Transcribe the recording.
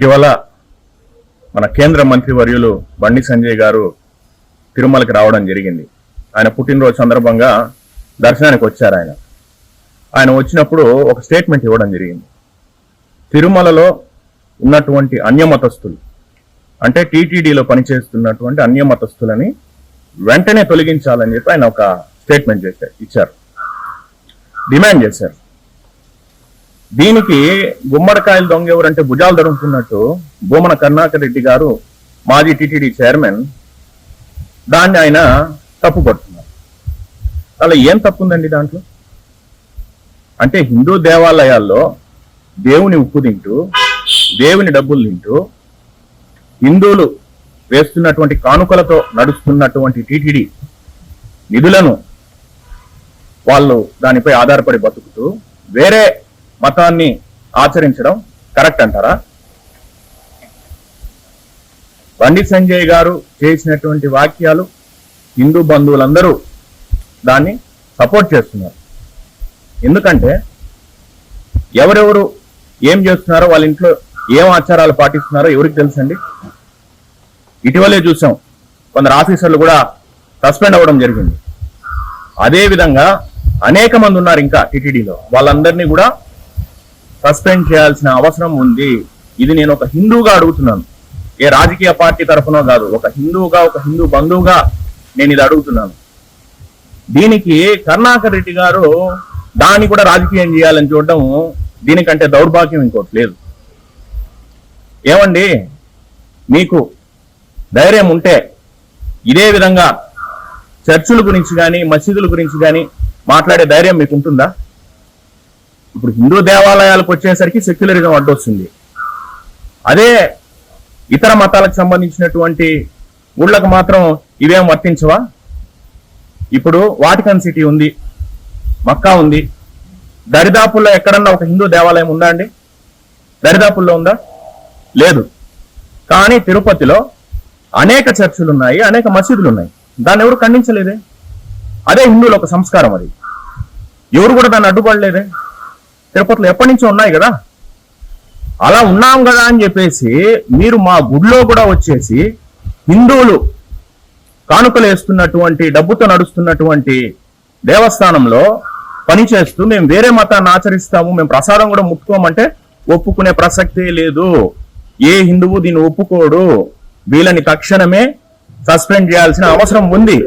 ఇటీవల మన కేంద్ర మంత్రి వర్యులు బండి సంజయ్ గారు తిరుమలకి రావడం జరిగింది. ఆయన పుట్టినరోజు సందర్భంగా దర్శనానికి వచ్చారు ఆయన. ఆయన వచ్చినప్పుడు ఒక స్టేట్మెంట్ ఇవ్వడం జరిగింది. తిరుమలలో ఉన్నటువంటి అన్యమతస్థులు అంటే టీటీడీలో పనిచేస్తున్నటువంటి అన్యమతస్థులని వెంటనే తొలగించాలని చెప్పి ఆయన ఒక స్టేట్మెంట్ చేశారు ఇచ్చారు. డిమాండ్ చేశారు. దీనికి గుమ్మడికాయలు దొంగ ఎవరంటే భుజాలు దొరుకుతున్నట్టు భూమన కర్ణాకర్ రెడ్డి గారు మాజీ టిటిడి చైర్మన్ దాన్ని ఆయన తప్పు పడుతున్నారు. అలా ఏం తప్పు ఉందండి దాంట్లో? అంటే హిందూ దేవాలయాల్లో దేవుని ఉప్పు తింటూ దేవుని డబ్బులు తింటూ హిందువులు వేస్తున్నటువంటి కానుకలతో నడుస్తున్నటువంటి టిటిడి నిధులను వాళ్ళు దానిపై ఆధారపడి బతుకుతూ వేరే మతాన్ని ఆచరించడం కరెక్ట్ అంటారా? పండిత్ సంజయ్ గారు చేసినటువంటి వాక్యాలు హిందూ బంధువులందరూ దాన్ని సపోర్ట్ చేస్తున్నారు. ఎందుకంటే ఎవరెవరు ఏం చేస్తున్నారో వాళ్ళ ఇంట్లో ఏం ఆచారాలు పాటిస్తున్నారో ఎవరికి తెలుసండి? ఇటీవలే చూసాం కొందరు ఆఫీసర్లు కూడా సస్పెండ్ అవ్వడం జరిగింది. అదే విధంగా అనేక మంది ఉన్నారు ఇంకా టిటిడిలో. వాళ్ళందరినీ కూడా సస్పెండ్ చేయాల్సిన అవసరం ఉంది. ఇది నేను ఒక హిందూగా అడుగుతున్నాను. ఏ రాజకీయ పార్టీ తరఫునో కాదు ఒక హిందువుగా ఒక హిందూ బంధువుగా నేను ఇది అడుగుతున్నాను. దీనికి కర్ణాకర్ రెడ్డి గారు దాన్ని కూడా రాజకీయం చేయాలని చూడడం దీనికంటే దౌర్భాగ్యం ఇంకోటి లేదు. ఏమండి? మీకు ధైర్యం ఉంటే ఇదే విధంగా చర్చుల గురించి కానీ మసీదుల గురించి కానీ మాట్లాడే ధైర్యం మీకు ఉంటుందా ఇప్పుడు హిందూ దేవాలయాలకు వచ్చేసరికి సెక్యులర్గా అడ్డొస్తుంది అదే ఇతర మతాలకు సంబంధించినటువంటి ఊళ్ళకు మాత్రం ఇవేం వర్తించవా? ఇప్పుడు వాటికన్ సిటీ ఉంది మక్కా ఉంది. దరిదాపుల్లో ఎక్కడన్నా ఒక హిందూ దేవాలయం ఉందా అండి? దరిదాపుల్లో ఉందా? లేదు. కానీ తిరుపతిలో అనేక చర్చిలు ఉన్నాయి అనేక మసీదులు ఉన్నాయి దాన్ని ఎవరు ఖండించలేదే? అదే హిందువుల ఒక సంస్కారం అది. ఎవరు కూడా దాన్ని అడ్డుపడలేదే? తిరుపతిలో ఎప్పటి నుంచో ఉన్నాయి కదా. అలా ఉన్నాం కదా అని చెప్పేసి మీరు మా గుడిలో కూడా వచ్చేసి హిందువులు కానుకలు వేస్తున్నటువంటి డబ్బుతో నడుస్తున్నటువంటి దేవస్థానంలో పని చేస్తూ మేము వేరే మతాన్ని ఆచరిస్తాము మేము ప్రసాదం కూడా ముట్టుకోమంటే ఒప్పుకునే ప్రసక్తే లేదు. ఏ హిందువు దీన్ని ఒప్పుకోడు. వీళ్ళని తక్షణమే సస్పెండ్ చేయాల్సిన అవసరం ఉంది.